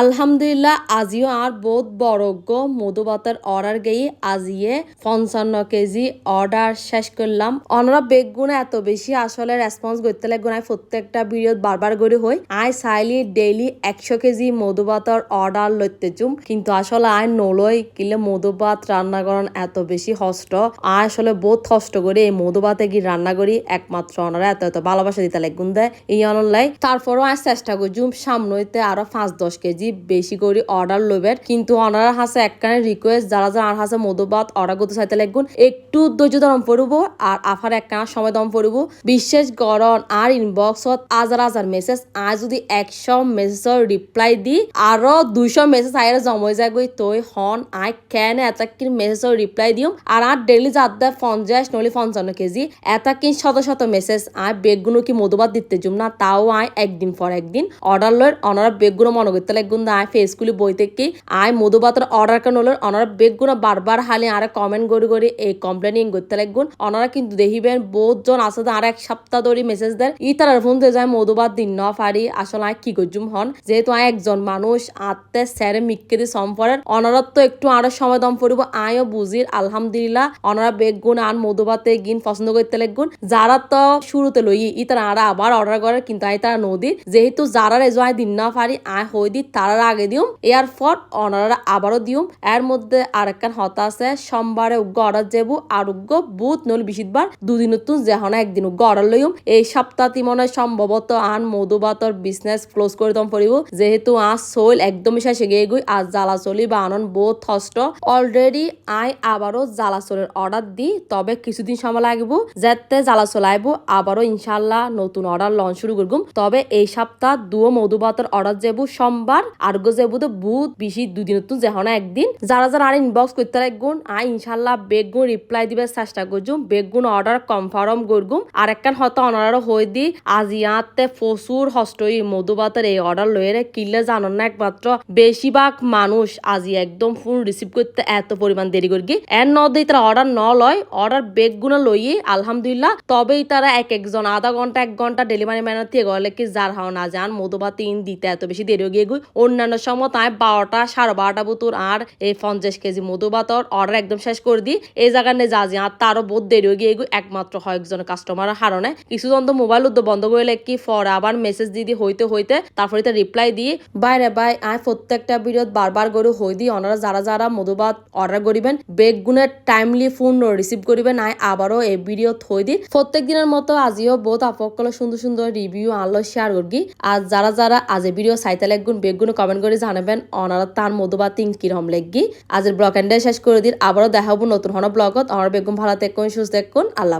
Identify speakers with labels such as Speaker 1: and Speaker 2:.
Speaker 1: আলহামদুলিল্লাহ, আজিও আর বহুত বড়জ্ঞ মধুবাতের অর্ডার গিয়ে আজিয়ে পঞ্চান্ন কেজি অর্ডার শেষ করলাম। অনরা বেগুনে এত বেশি আসলে রেসপন্স করতে লাগবে না। প্রত্যেকটা ভিডিও বারবার করে হই। আই চাইলি ডেইলি একশো কেজি মধুবাতার অর্ডার লইতে চুম। কিন্তু আসলে আই নলই কিলে মধুবাত রান্না করান এত বেশি কষ্ট। আই আসলে বহুত কষ্ট করে এই মধুবাতে গিয়ে রান্না করি। একমাত্র অনারা এত এত ভালোবাসা দিতে লাগুন দেয় এই অনলাই তারপরও আই চেষ্টা করছুম সামনেতে আরও পাঁচ দশ কেজি বেশি করে অর্ডার লবের কিন্তু অনার হাসে একখানে রিকোয়েস্ট যারা যারা আর হাসে মধুবাত অর্ডার করতে চাইতে লাগুন একটু ধৈর্য দরম পড়ব আর আফার একখানা সময় দম পড়ব। বিশেষ গরম আর ইনবক্সত হাজার হাজার মেসেজ আজ যদি একশো মেসেজর রিপ্লাই দি, আরও দুইশো মেসেজ আইরে জমই যায় গই তই হন, আই কেন এতাকিন মেসেজর রিপ্লাই দিম আর আর ডেলি যাতে পঞ্চাশ নলি পঞ্চান্ন কেজি, এতাকিন শত শত মেসেজ আই বেগগুলো কি মধুবাদ দিতে জুম না, তাও আই একদিন পর একদিন অর্ডার লয় অনারা বেগগুলো মনে করতে লাগুন আই ফেসগুলি বই থেকে আই মধুবাতের অর্ডার কেন হলো? অনারা বেগগুলো বারবার হালি আরে কমেন্ট করি করি এই কমপ্লেনিং করতে লাগুন অনারা কিন্তু দেখিবেন বহুত জন আছে আর এক সপ্তাহ ধরে মেসেজ দেয় ই তার ফোন যায় মধুবাত দিন ন পারি আসলে আই কি করজুম হন? যেহেতু আই একজন মানুষ, আত্মে স্যারে মিক্কে দি সম্পরের অনারত তো একটু আরও সময় দম পড়ব আইও বুঝির, আলহামদুলিল্লাহ। অনারা বেগুন আর মধুবাতে গিন পছন্দ করতে লাগুন যারা তো শুরুতে লই ই তারা আর আবার অর্ডার করে, কিন্তু আই তারা নদী যেহেতু যারা রেজো আয় দিন না পারি আই হই দি তারার আগে দিউম এয়ার ফর অনারা আবারও দিউম। এর মধ্যে আরেকখান হতা আছে, সোমবারে অর্ডার যাব আর উগ্র বুধ নল বিশিতবার দুদিন তুন যেহন একদিন অর্ডার লইম এই সপ্তাহটি মনে সম্ভবত আন মধুবাতর বিজনেস ক্লোজ করে দম পড়িব। যেহেতু আজ সোল একদমই শেষে গিয়ে গই আজ জ্বালা চলি বা আনন্দ বহুত থষ্ট অলরেডি আই আবারও জ্বালা চলের অর্ডার দি, তবে কিছুদিন সময় লাগব। যাতে জ্বালা চলাইব আবারও ইনশাল্লাহ নতুন অর্ডার লঞ্চ শুরু করগুম। তবে এই সপ্তাহ দুও মধুবাতর অর্ডার যাব, সোমবার আর গো যাব তো বুধ বেশি দুদিন তো যেহনা একদিন যারা যারা আর ইনবক্স করতে রাখগুন আই ইনশাল্লাহ বেগুন রিপ্লাই দিবে চেষ্টা করছুম বেগুন অর্ডার কনফার্ম করগুম আর একখান হয়তো অনারও হয়ে দি আজ ইয়াতে প্রচুর হস্তই মধুবাতের এই অর্ডার লয়ে কিনলে জানো না একমাত্র বেশিরভাগ মানুষ আজি একদম ফুল রিসিভ করতে এত পরিমাণ দেরি করি এর ন দিয়ে তারা অর্ডার ন লয় অর্ডার বেগগুলো লইয়ে আলহামদুলিল্লাহ তবেই তারা এক একজন আধা ঘণ্টা এক ঘণ্টা ডেলিভারি ম্যানার থেকে গেলে কি যার হাও না যান মধুবাতি ইন দিতে এত বেশি দেরি গিয়ে গুই অন্যান্য সময় বারোটা, সাড়ে বারোটা বুতুর আর এই পঞ্চাশ কেজি মধুবাতর অর্ডার একদম শেষ করে দি এই জায়গায় নিয়ে যা যে, আর তারও বহুত দেরি হয়ে গিয়ে একমাত্র কয়েকজন কাস্টমার হারণে। কিছুজন তো মোবাইল উদ্যোগ বন্ধ করে কি ফর আবার মেসেজ দিয়ে দি হইতে হইতে। তারপরে তার রিপ্লাই দিয়ে বাইরে বাই আয় প্রত্যেকটা ভিডিওত বারবার করে হই দি ওনারা যারা যারা মধুবাত অর্ডার করিবেন বেগ গুণের টাইমলি ফোন রিসিভ করিবেন আয় আবারও এই ভিডিও থই দি প্রত্যেক দিনের মতো আজিও বহুত আপকলে সুন্দর সুন্দর রিভিউ আনলো শেয়ার করগি। আর যারা যারা আজ ভিডিও সাইতে লাগগুন বেগুন কমেন্ট করে জানাবেন। অনারা তার মতো বা তিন কিরম লেগি আজের ব্লগ এন্ডে শেষ করে দিন। আবারও দেখাবো নতুন হন ব্লগত। আমার বেগুন ভালো থাকুন, সুস্থ থাকুন। আল্লাহ